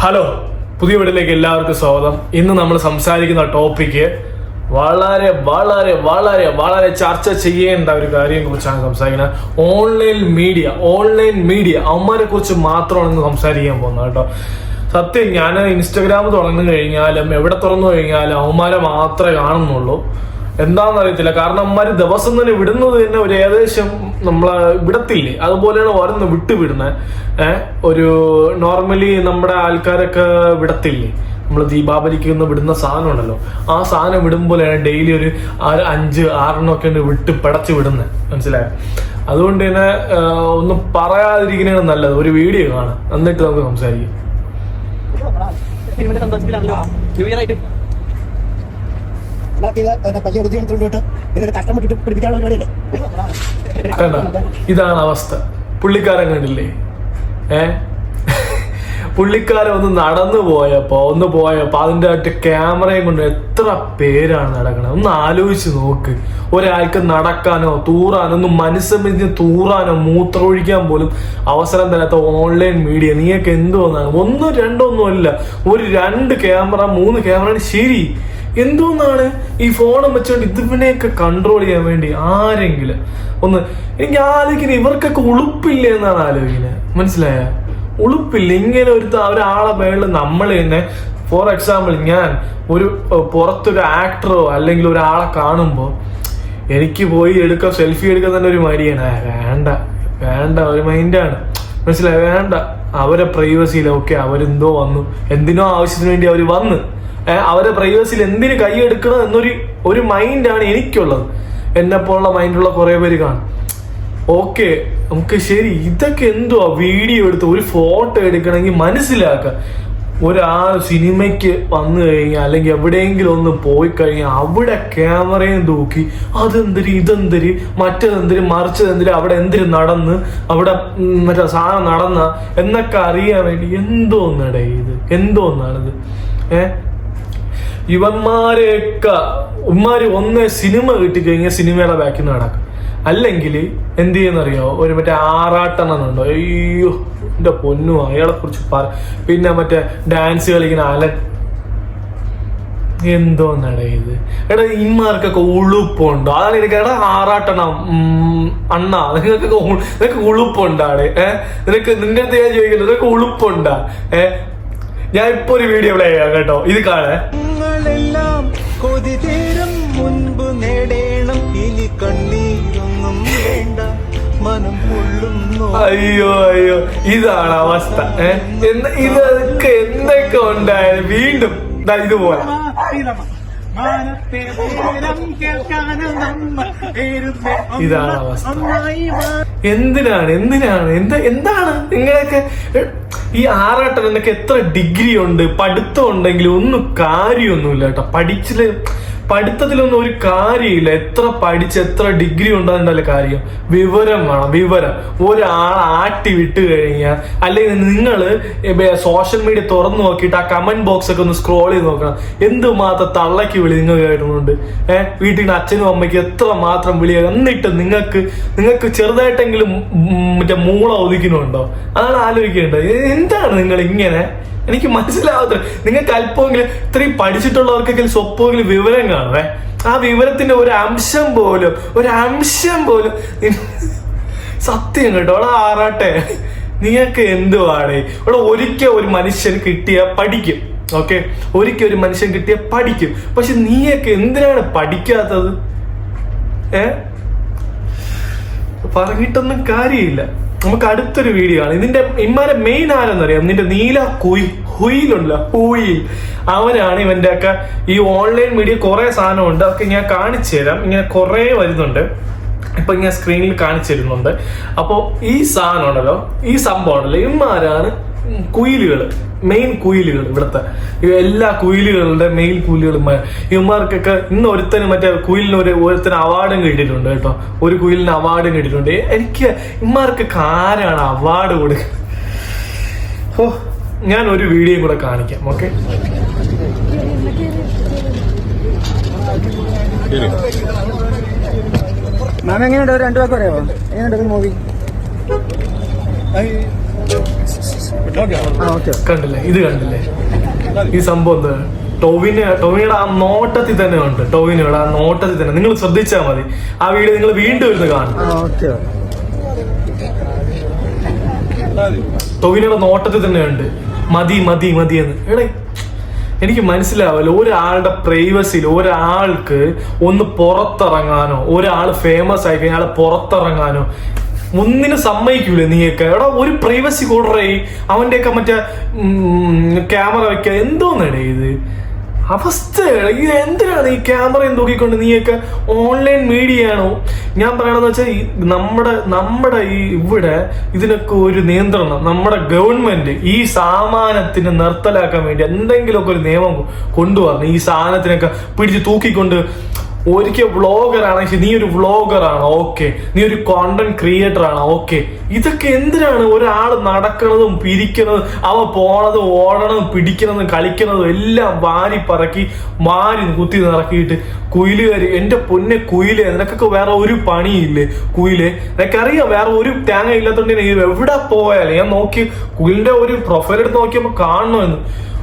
Hello പുതിയ വീട്ടിലേക്ക് എല്ലാവർക്കും സ്വാഗതം. ഇന്ന് നമ്മൾ സംസാരിക്കുന്ന ടോപ്പിക്ക് വളരെ വളരെ വളരെ വളരെ ചർച്ച ചെയ്യേണ്ട ഒരു കാര്യം കുറിച്ചാണ് സംസാരിക്കുന്നത്. ഓൺലൈൻ മീഡിയ ഓൺലൈൻ മീഡിയ അവന്മാരെ കുറിച്ച് മാത്രമാണ് ഇന്ന് സംസാരിക്കാൻ പോകുന്നത് കേട്ടോ. സത്യം ഞാൻ ഇൻസ്റ്റഗ്രാം തുറന്നു കഴിഞ്ഞാലും എവിടെ തുറന്നു കഴിഞ്ഞാലും അവന്മാരെ മാത്രമേ കാണുന്നുള്ളൂ. എന്താണെന്ന് അറിയത്തില്ല കാരണം അമ്മമാര് ദിവസം തന്നെ വിടുന്നത് തന്നെ ഒരു ഏകദേശം നമ്മളെ വിടത്തില്ലേ? അതുപോലെയാണ് ഓരോന്ന് വിട്ടുവിടുന്നത് ഏഹ് ഒരു നോർമലി നമ്മുടെ ആൾക്കാരൊക്കെ വിടത്തില്ലേ? നമ്മൾ ദീപാവലിക്ക് ഒന്ന് വിടുന്ന സാധനം ഉണ്ടല്ലോ ആ സാധനം വിടുമ്പോഴാണ് ഡെയിലി ഒരു ആറ് അഞ്ച് ആറെണ്ണമൊക്കെ വിട്ട് പടച്ചു വിടുന്നത് മനസ്സിലായോ? അതുകൊണ്ട് തന്നെ ഒന്നും പറയാതിരിക്കുന്നതാണ് നല്ലത്. ഒരു വീഡിയോ കാണാം. എന്നിട്ട് നമുക്ക് സംസാരിക്കാം. ഇതാണ് അവസ്ഥ. പുള്ളിക്കാരൻ കണ്ടില്ലേ? ഏ? പുള്ളിക്കാരൻ ഒന്ന് നടന്നു പോയപ്പോ ഒന്ന് പോയപ്പോ അതിന്റെ അകത്ത് ക്യാമറയും കൊണ്ട് എത്ര പേരാണ് നടക്കണത്? ഒന്ന് ആലോചിച്ച് നോക്ക്. ഒരാൾക്ക് നടക്കാനോ തൂറാനോ ഒന്ന് മനസ്സമിഞ്ഞ് തൂറാനോ മൂത്രമൊഴിക്കാൻ പോലും അവസരം തരാത്ത ഓൺലൈൻ മീഡിയ. നീയൊക്കെ എന്തോന്നാണ് ഒന്നും രണ്ടോ ഒന്നും അല്ല ഒരു രണ്ട് ക്യാമറ മൂന്ന് ക്യാമറ ശരി. എന്തോന്നാണ് ഈ ഫോണും വെച്ചുകൊണ്ട് ഇതിനെയൊക്കെ കൺട്രോൾ ചെയ്യാൻ വേണ്ടി ആരെങ്കിലും? ഒന്ന് എനിക്ക് ആലോചിക്കുന്നത് ഇവർക്കൊക്കെ ഉളുപ്പില്ല എന്നാണ് ആലോചിക്കുന്നത് മനസ്സിലായ? ഉളുപ്പില്ല? ഇങ്ങനെ ഒരു ഒരാളെ മേളിൽ നമ്മൾ തന്നെ ഫോർ എക്സാമ്പിൾ ഞാൻ ഒരു പുറത്തൊരു ആക്ടറോ അല്ലെങ്കിൽ ഒരാളെ കാണുമ്പോൾ എനിക്ക് പോയി എടുക്കാൻ സെൽഫി എടുക്കാൻ തന്നെ ഒരു മടിയാണ്. വേണ്ട വേണ്ട ഒരു മൈൻഡാണ് മനസ്സിലായി? വേണ്ട. അവരെ പ്രൈവസിയിൽ ഓക്കെ അവരെന്തോ വന്നു. എന്തിനോ ആവശ്യത്തിന് വേണ്ടി അവർ വന്ന്. അവരെ പ്രൈവസിയിൽ എന്തിന് കൈയെടുക്കണം എന്നൊരു ഒരു മൈൻഡാണ് എനിക്കുള്ളത്. എന്നെ പോലുള്ള മൈൻഡുള്ള കുറെ പേര് കാണും. ഓക്കെ നമുക്ക് ശരി ഇതൊക്കെ എന്തുവാ? വീഡിയോ എടുത്ത് ഒരു ഫോട്ടോ എടുക്കണമെങ്കിൽ മനസ്സിലാക്കുക. ഒരാൾ സിനിമയ്ക്ക് വന്നു കഴിഞ്ഞാൽ അല്ലെങ്കിൽ എവിടെയെങ്കിലും ഒന്ന് പോയി കഴിഞ്ഞാൽ അവിടെ ക്യാമറയും തൂക്കി അതെന്തിരി ഇതെന്തിരി മറ്റതെന്തിരി മറിച്ചതെന്തിരി അവിടെ എന്തിരി നടന്ന് അവിടെ മറ്റേ സാധനം നടന്ന എന്നൊക്കെ അറിയാൻ വേണ്ടി എന്തോന്നടേ ഇത്? എന്തോന്നാണിത്? ഏഹ് ഇവന്മാരെയൊക്കെ ഉമ്മാര് ഒന്ന് സിനിമ കിട്ടിക്കഴിഞ്ഞാൽ സിനിമയുടെ ബാക്കിൽ നിന്ന് നടക്കും. അല്ലെങ്കിൽ എന്ത് ചെയ്യുന്നറിയോ? ഒരു മറ്റേ ആറാട്ടെണ്ണുണ്ടോ അയ്യോ എന്റെ പൊന്നു അയാളെ കുറിച്ച് പറ. പിന്നെ മറ്റേ ഡാൻസ് കളിക്കുന്ന അല എന്തോ ഇത്? എടാ ഇമാർക്കൊക്കെ ഉളുപ്പുണ്ടോ? അതാണ് എനിക്ക് എടാ ആറാട്ടണം അണ്ണ നിങ്ങൾക്കൊക്കെ നിനക്ക് ഉളുപ്പുണ്ടാണ് ഏഹ് നിനക്ക് നിന്റെ അടുത്ത് ഞാൻ ചോദിക്കുന്നത് നിനക്ക് ഉളുപ്പുണ്ടാ ഏഹ് ഞാൻ ഇപ്പൊ ഒരു വീഡിയോ പ്ലേ ചെയ്യാം കേട്ടോ. ഇത് കാണേ. കൊതി തീരം മുൻപ് നേടേണം. ഇനി കണ്ണീരൊന്നും വേണ്ട. മനം അയ്യോ അയ്യോ ഇതാണ് അവസ്ഥ ഇതൊക്കെ എന്തൊക്കെ ഉണ്ടായത് വീണ്ടും ഇതുപോലെ. ഇതാണ് അവസ്ഥ. എന്തിനാണ് എന്തിനാണ് എന്താ എന്താണ് നിങ്ങളൊക്കെ ഈ ആറാട്ടനൊക്കെ എത്ര ഡിഗ്രി ഉണ്ട്? പഠിത്തം ഉണ്ടെങ്കിലും ഒന്നും കാര്യമൊന്നുമില്ല കേട്ടോ. പഠിച്ചിൽ പഠിത്തത്തിലൊന്നും ഒരു കാര്യമില്ല. എത്ര പഠിച്ച് എത്ര ഡിഗ്രി ഉണ്ടാകുന്നതല്ല കാര്യം. വിവരം വേണം വിവരം. ഒരാൾ ആട്ടി വിട്ട് കഴിഞ്ഞാൽ അല്ലെങ്കിൽ നിങ്ങൾ സോഷ്യൽ മീഡിയ തുറന്നു നോക്കിയിട്ട് ആ കമന്റ് ബോക്സ് ഒക്കെ ഒന്ന് സ്ക്രോൾ ചെയ്ത് നോക്കണം. എന്തുമാത്രം തള്ളക്ക് വിളി നിങ്ങൾ കേട്ടിട്ടുണ്ട്? ഏഹ് വീട്ടിൽ നിന്ന് അച്ഛനും അമ്മയ്ക്ക് എത്ര മാത്രം വിളി എന്നിട്ട് നിങ്ങൾക്ക് നിങ്ങൾക്ക് ചെറുതായിട്ടെങ്കിലും മറ്റേ മൂള ഒതുക്കുന്നുണ്ടോ അതാണ് ആലോചിക്കേണ്ടത്. എന്താണ് നിങ്ങൾ ഇങ്ങനെ എനിക്ക് മനസ്സിലാവത്തില്ല നിങ്ങൾക്ക് അല്പമെങ്കിലും ഇത്രയും പഠിച്ചിട്ടുള്ളവർക്കെങ്കിലും സ്വപ്പമെങ്കിലും വിവരം കാണുവേ ആ വിവരത്തിന്റെ ഒരു അംശം പോലും ഒരു അംശം പോലും സത്യം കേട്ടോ. അവിടെ ആറാട്ടെ. നിങ്ങൾക്ക് എന്തുവാണ് ഇവിടെ ഒരിക്കൽ ഒരു മനുഷ്യൻ കിട്ടിയ പഠിക്കും ഓക്കെ? ഒരിക്കൽ ഒരു മനുഷ്യൻ കിട്ടിയ പഠിക്കും. പക്ഷെ നീയൊക്കെ എന്തിനാണ് പഠിക്കാത്തത്? ഏ? പറഞ്ഞിട്ടൊന്നും കാര്യമില്ല. നമുക്ക് അടുത്തൊരു വീഡിയോ ആണ്. ഇതിന്റെ ഇമ്മാരെ മെയിൻ ആരെന്നറിയാം? നിന്റെ നീല കുയി ഹുയിലുണ്ടല്ലോ ഹുയിൽ അവനാണ് ഇവന്റെ ഒക്കെ ഈ ഓൺലൈൻ മീഡിയ കുറെ സാധനമുണ്ട്. അതൊക്കെ ഞാൻ കാണിച്ചു തരാം. ഇങ്ങനെ കുറെ വരുന്നുണ്ട്. ഇപ്പൊ ഞാൻ സ്ക്രീനിൽ കാണിച്ചു തരുന്നുണ്ട്. അപ്പോ ഈ സാധനം ഉണ്ടല്ലോ ഈ സംഭവം ഉണ്ടല്ലോ ഇമ്മാരാണ് കുയിലുകൾ മെയിൻ കുയിലുകൾ ഇവിടുത്തെ. എല്ലാ കുയിലുകളുടെ മെയിൻ കുയിലുകളും ഇവന്മാർക്കൊക്കെ ഇന്ന് ഒരുത്തന് മറ്റേ കുയിലിന് ഒരു ഒരുത്തന് അവാർഡും കിട്ടിയിട്ടുണ്ട് കേട്ടോ. ഒരു കുയിലിന് അവാർഡും കിട്ടിയിട്ടുണ്ട്. എനിക്ക് ഇമാർക്കൊക്കെ ആരാണ് അവാർഡ് കൊടുക്കുന്നത് ഓ ഞാൻ ഒരു വീഡിയോ കൂടെ കാണിക്കാം ഓക്കെ മാം എങ്ങനെയുണ്ട്? രണ്ടു പേർക്ക് പറയാമോ എങ്ങനെയുണ്ട് മൂവി കണ്ടില്ലേ? ഇത് കണ്ടില്ലേ? ഈ സംഭവം എന്താ? ടോവിന് ടോവിനയുടെ ആ നോട്ടത്തിൽ തന്നെ ഉണ്ട്. ടോവിനോട് ആ നോട്ടത്തിൽ തന്നെ. നിങ്ങൾ ശ്രദ്ധിച്ചാൽ മതി. ആ വീഡിയോ നിങ്ങൾ വീണ്ടും ഇരുന്ന് കാണും. ടോവിനോട് നോട്ടത്തിൽ തന്നെ ഉണ്ട്. മതി മതി മതി എന്ന്. എടേ എനിക്ക് മനസ്സിലാവില്ല. ഒരാളുടെ പ്രൈവസിയിൽ ഒരാൾക്ക് ഒന്ന് പുറത്തിറങ്ങാനോ ഒരാൾ ഫേമസ് ആയി കഴിഞ്ഞാൽ പുറത്തിറങ്ങാനോ ഒന്നിനും സമ്മതിക്കൂലേ നീയൊക്കെ? എടാ ഒരു പ്രൈവസി കൂടറേ അവന്റെയൊക്കെ മറ്റേ ക്യാമറ വെക്കുക എന്തോന്നാണ് ഇത്? അവസ്ഥ ഇത് എന്തിനാണ് ഈ ക്യാമറയും തൂക്കിക്കൊണ്ട് നീയൊക്കെ ഓൺലൈൻ മീഡിയ ആണോ? ഞാൻ പറയണെന്ന് വെച്ചാൽ നമ്മുടെ നമ്മുടെ ഈ ഇവിടെ ഇതിനൊക്കെ ഒരു നിയന്ത്രണം. നമ്മുടെ ഗവൺമെന്റ് ഈ സാമാനത്തിന് നിർത്തലാക്കാൻ വേണ്ടി എന്തെങ്കിലുമൊക്കെ ഒരു നിയമം കൊണ്ടുവരണം ഈ സാധനത്തിനൊക്കെ പിടിച്ച് തൂക്കിക്കൊണ്ട് ഒരിക്കൽ വ്ളോഗർ ആണെങ്കിൽ നീ ഒരു വ്ളോഗർ ആണ് ഓക്കെ. നീ ഒരു കോണ്ടന്റ് ക്രിയേറ്റർ ആണ്. ഓക്കെ. ഇതൊക്കെ എന്തിനാണ് ഒരാൾ നടക്കണതും പിരിക്കണതും അവ പോണതും ഓടണതും പിടിക്കണതും കളിക്കണതും എല്ലാം വാരി പറക്കി വാരി കുത്തി നിറക്കിയിട്ട് കുയിലുകാര് എന്റെ പൊന്നെ കുയിൽ നിനക്കൊക്കെ വേറെ ഒരു പണിയില്ലേ? കുയിൽ നിനക്കറിയാം വേറെ ഒരു തേങ്ങ ഇല്ലാത്തോണ്ട് എവിടെ പോയാലും? ഞാൻ നോക്കി കുയിലിന്റെ ഒരു പ്രൊഫൈൽ എടുത്ത് നോക്കിയപ്പോ കാണണമെന്ന്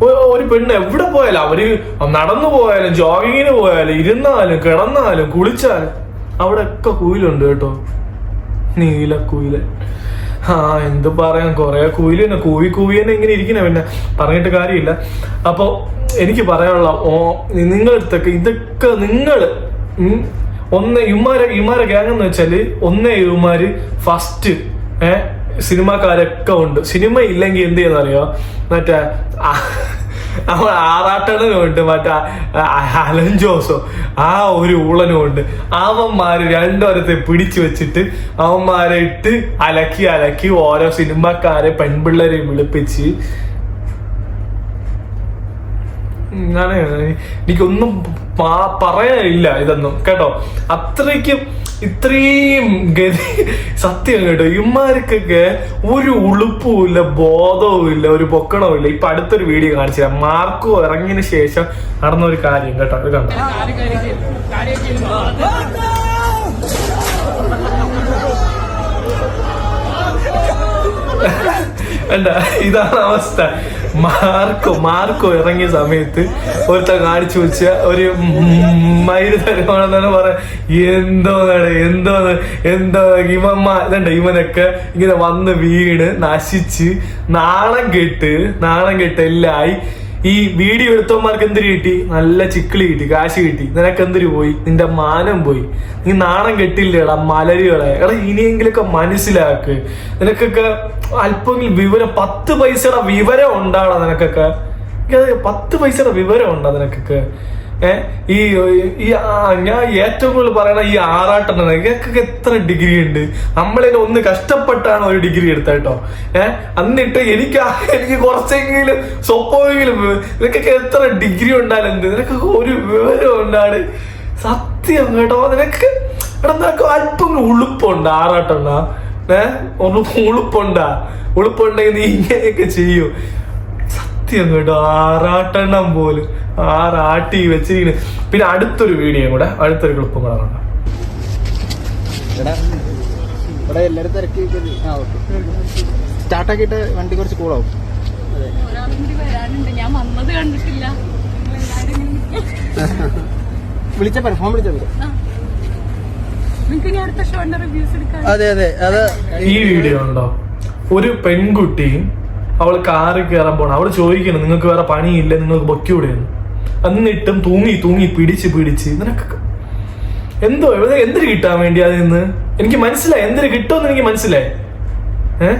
ഒരു പെണ്ണ് എവിടെ പോയാലും അവർ നടന്നു പോയാലും ജോഗിങ്ങിന് പോയാലും ഇരുന്നാലും കിടന്നാലും കുളിച്ചാലും അവിടെ ഒക്കെ കുയിലുണ്ട് കേട്ടോ. നീല കുയിൽ. ആ എന്ത് പറയാൻ കൊറേ കുയിൽ തന്നെ കൂവി കൂവി തന്നെ ഇങ്ങനെ ഇരിക്കണ പിന്നെ പറഞ്ഞിട്ട് കാര്യമില്ല. അപ്പൊ എനിക്ക് പറയാനുള്ള ഓ നിങ്ങളടുത്തൊക്കെ ഇതൊക്കെ നിങ്ങൾ ഉം, ഒന്ന് ഇമാരെ ഇമാരെ ഗ്യാങ് എന്ന് വെച്ചാൽ ഒന്നേ ഇവന്മാര് ഫസ്റ്റ് ഏഹ് സിനിമാക്കാരൊക്കെ ഉണ്ട്. സിനിമ ഇല്ലെങ്കിൽ എന്ത് ചെയ്യുന്നറിയോ മറ്റേ അവൻ ആറാട്ടനും ഉണ്ട് മറ്റേ അലൻ ജോസോ ആ ഒരു ഊളനും ഉണ്ട്. അവന്മാര് രണ്ടോരത്തെ പിടിച്ചു വെച്ചിട്ട് അവന്മാരെ ഇട്ട് അലക്കി അലക്കി ഓരോ സിനിമക്കാരെ പെൺപിള്ളേരെ വിളിപ്പിച്ച് അങ്ങനെ എനിക്കൊന്നും പറയാനില്ല ഇതൊന്നും. കേട്ടോ? അത്രയ്ക്കും ഇത്രയും ഗതി സത്യം കേട്ടോ. ഇമാർക്കൊക്കെ ഒരു ഉളുപ്പുമില്ല ബോധവുമില്ല ഒരു പൊക്കണവും ഇല്ല ഇപ്പൊ അടുത്തൊരു വീഡിയോ കാണിച്ചു തരാം. മാർക്കോ ഇറങ്ങിയതിന് ശേഷം നടന്ന ഒരു കാര്യം കേട്ടോ. അത് കണ്ടോ? എന്താ? ഇതാണ് അവസ്ഥ. മാർക്കോ മാർക്കോ ഇറങ്ങിയ സമയത്ത് ഒരുത്ത കാണിച്ചു വെച്ച ഒരു മയിൽ തരുവാണെന്നാണ് പറയാ എന്തോന്നാണ് എന്തോന്ന് എന്തോ ഇവന്മാ ഇതണ്ട ഇവനൊക്കെ ഇങ്ങനെ വന്ന് വീണ് നശിച്ച് നാണം കെട്ട് നാണം കെട്ട് എല്ലായി. ഈ വീഡിയോ എടുത്തവന്മാർക്ക് എന്തിരി കിട്ടി? നല്ല ചിക്കിളി കിട്ടി കാശ് കിട്ടി. നിനക്ക് എന്തിരി പോയി? നിന്റെ മാനം പോയി. നീ നാണം കെട്ടില്ലേടാ മലരുകളെ. എടാ ഇനിയെങ്കിലൊക്കെ മനസ്സിലാക്ക്. നിനക്കൊക്കെ അല്പമെങ്കിലും വിവരം പത്ത് പൈസയുടെ വിവരം ഉണ്ടാടാ നിനക്കൊക്കെ? പത്ത് പൈസയുടെ വിവരം ഉണ്ടാ നിനക്കൊക്കെ? ഈ ഈ ഞാൻ ഏറ്റവും കൂടുതൽ പറയണ ഈ ആറാട്ടെണ്ണ ഇതൊക്കെ എത്ര ഡിഗ്രി ഉണ്ട്? നമ്മളിൽ ഒന്ന് കഷ്ടപ്പെട്ടാണ് ഒരു ഡിഗ്രി എടുത്ത കേട്ടോ. ഏഹ് എന്നിട്ട് എനിക്ക് എനിക്ക് കുറച്ചെങ്കിലും സ്വപ്പമെങ്കിലും നിനക്കൊക്കെ എത്ര ഡിഗ്രി ഉണ്ടായാലും എന്ത്? നിനക്കൊക്കെ ഒരു വിവരം ഉണ്ടാണ് സത്യം കേട്ടോ. നിനക്ക് നിനക്ക് അല്പം ഉളുപ്പുണ്ട് ആറാട്ടെണ്ണ ഏഹ് ഒന്ന് ഉളുപ്പുണ്ടാ. ഉളുപ്പുണ്ടെങ്കിൽ നീ ഇങ്ങനെയൊക്കെ ചെയ്യൂ. സത്യം കേട്ടോ ആറാട്ടെണ്ണം പോലും. ആറാട്ടി വെച്ചിരിക്കുന്നു പിന്നെ അടുത്തൊരു വീഡിയോ കൂടെ അടുത്തൊരു ക്ലിപ്പും കൂടെ കാണാം. ഇവിടെ എല്ലാവരും തിരക്കി ആ ഓക്കെ. സ്റ്റാർട്ടാക്കിയിട്ട് വണ്ടി കുറച്ച് കൂളാവും. വിളിച്ച പറ ഫോൺ അതെ അതെ. അത് ഈ വീഡിയോ ഉണ്ടോ? ഒരു പെൺകുട്ടി അവൾ കാറിൽ കയറാൻ പോണം. അവൾ ചോദിക്കണം നിങ്ങൾക്ക് വേറെ പണിയില്ല നിങ്ങൾക്ക് വിടെയാണ് എന്നിട്ടും തൂങ്ങി തൂങ്ങി പിടിച്ച് പിടിച്ച് നിനക്ക് എന്തോ എവിടെ എന്തിന് കിട്ടാൻ വേണ്ടി അതിൽ നിന്ന്? എനിക്ക് മനസ്സിലായി എന്തിന് കിട്ടുമെന്ന് എനിക്ക് മനസ്സിലായി. ഏ?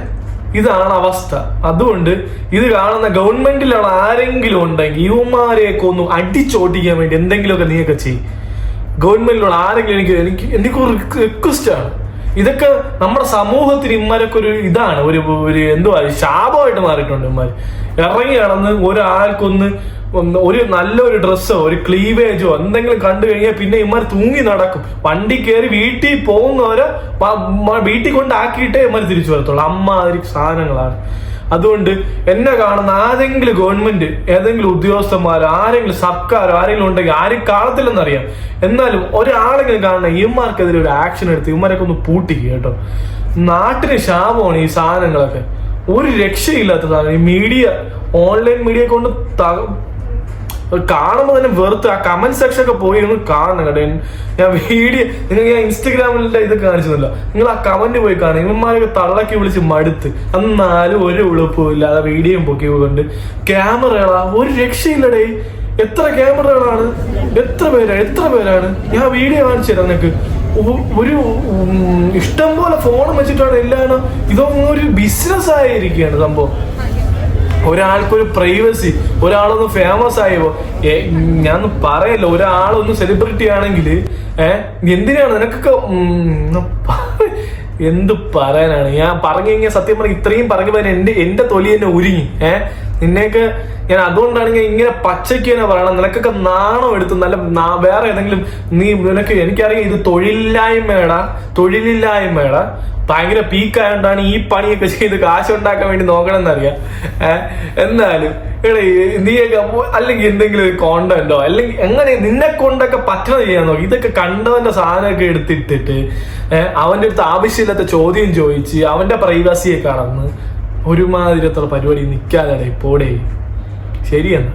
ഇതാണ് അവസ്ഥ. അതുകൊണ്ട് ഇത് കാണുന്ന ഗവൺമെന്റിലുള്ള ആരെങ്കിലും ഉണ്ടെങ്കിൽ യുവമാരെയൊക്കെ ഒന്ന് അടിച്ചോട്ടിക്കാൻ വേണ്ടി എന്തെങ്കിലുമൊക്കെ നീയൊക്കെ ചെയ്യും. ഗവൺമെന്റിലുള്ള ആരെങ്കിലും എനിക്ക് എനിക്ക് എനിക്ക് റിക്വസ്റ്റ് ആണ്. ഇതൊക്കെ നമ്മുടെ സമൂഹത്തിന് ഇമ്മാരൊക്കെ ഒരു ഇതാണ്. ഒരു ഒരു എന്തുവാ ശാപമായിട്ട് മാറിയിട്ടുണ്ട് ഇമ്മാര്. ഇറങ്ങി നടന്ന് ഒരാൾക്കൊന്ന് ഒരു നല്ലൊരു ഡ്രസ്സോ ഒരു ക്ലീവേജോ എന്തെങ്കിലും കണ്ടു കഴിഞ്ഞാൽ പിന്നെ ഇമ്മാർ തൂങ്ങി നടക്കും. വണ്ടി കയറി വീട്ടിൽ പോകുന്നവരെ വീട്ടിൽ കൊണ്ടാക്കിയിട്ടേ ഇമ്മാർ തിരിച്ചു വരത്തുള്ളൂ. അമ്മാതിരി സാധനങ്ങളാണ്. അതുകൊണ്ട് എന്നെ കാണുന്ന ആരെങ്കിലും ഗവൺമെന്റ് ഏതെങ്കിലും ഉദ്യോഗസ്ഥന്മാർ ആരെങ്കിലും സർക്കാർ ആരെങ്കിലും ഉണ്ടെങ്കിൽ ആരും കാണത്തില്ലെന്നറിയാം. എന്നാലും ഒരാളെങ്കിലും കാണുന്ന ഇവന്മാർക്കെതിരെ ഒരു ആക്ഷൻ എടുത്ത് ഇവന്മാരൊക്കെ ഒന്ന് പൂട്ടിക്കുക കേട്ടോ. നാട്ടിന് ശാപമാണ് ഈ സാധനങ്ങളൊക്കെ. ഒരു രക്ഷയില്ലാത്ത സാധനം. ഈ മീഡിയ ഓൺലൈൻ മീഡിയ കൊണ്ട് കാണുമ്പോൾ തന്നെ വെറുത്ത്. ആ കമന്റ് സെക്ഷൻ ഒക്കെ പോയി നിങ്ങൾ കാണണം കേട്ടോ. ഞാൻ വീഡിയോ നിങ്ങൾ ഞാൻ ഇൻസ്റ്റഗ്രാമിലെ ഇത് കാണിച്ചതല്ല. നിങ്ങൾ ആ കമന്റ് പോയി കാണും ഇവന്മാരൊക്കെ തള്ളക്കി വിളിച്ച് മടുത്ത്. എന്നാലും ഒരു ഉളുപ്പും ഇല്ലാതെ വീഡിയോയും പൊക്കി കൊണ്ട് ക്യാമറകളാ ഒരു രക്ഷയില്ലടേ. എത്ര ക്യാമറകളാണ്? എത്ര പേരാണ് എത്ര പേരാണ്? ഞാൻ വീഡിയോ കാണിച്ചു തരാം നിനക്ക്. ഒരു ഇഷ്ടം പോലെ ഫോൺ വെച്ചിട്ടാണ് എല്ലാണ് ഇതൊന്നും ഒരു ബിസിനസ് ആയിരിക്കുകയാണ് സംഭവം. ഒരാൾക്കൊരു പ്രൈവസി ഒരാളൊന്ന് ഫേമസ് ആയോ ഞാൻ പറയല്ലോ ഒരാളൊന്ന് സെലിബ്രിറ്റി ആണെങ്കിൽ ഏഹ് എന്തിനാണ് നിനക്കൊക്കെ എന്ത് പറയാനാണ്? ഞാൻ പറഞ്ഞു കഴിഞ്ഞാൽ സത്യം പറഞ്ഞ ഇത്രയും പറഞ്ഞു പോയാൽ എന്റെ എന്റെ തൊലി തന്നെ ഉരുങ്ങി ഏഹ് നിന്നെയൊക്കെ ഞാൻ അതുകൊണ്ടാണ് ഞാൻ ഇങ്ങനെ പച്ചയ്ക്ക് തന്നെ പറയണം നിനക്കൊക്കെ നാണം എടുത്ത് നല്ല വേറെ ഏതെങ്കിലും നീ നിനക്ക് എനിക്കറിയാം ഇത് തൊഴിലില്ലായ്മയുടെ തൊഴിലില്ലായ്മയുടെ. ഭയങ്കര പീക്കായോണ്ടാണ് ഈ പണിയൊക്കെ ചെയ്ത് കാശുണ്ടാക്കാൻ വേണ്ടി നോക്കണമെന്നറിയാം ഏഹ് എന്നാലും എടേ നീയൊക്കെ അല്ലെങ്കിൽ എന്തെങ്കിലും കോണ്ടന്റോ അല്ലെങ്കിൽ എങ്ങനെ നിന്നെ കൊണ്ടൊക്കെ പറ്റണത് ചെയ്യാൻ നോക്കി. ഇതൊക്കെ കണ്ടവന്റെ സാധനമൊക്കെ എടുത്തിട്ടിട്ട് അവന്റെ അടുത്ത് ആവശ്യമില്ലാത്ത ചോദ്യം ചോദിച്ച് അവന്റെ പ്രൈവസിയെ കടന്ന് ഒരുമാതിരത്തുള്ള പരിപാടി നിൽക്കാതെ പോടേ ശരിയെന്നാ.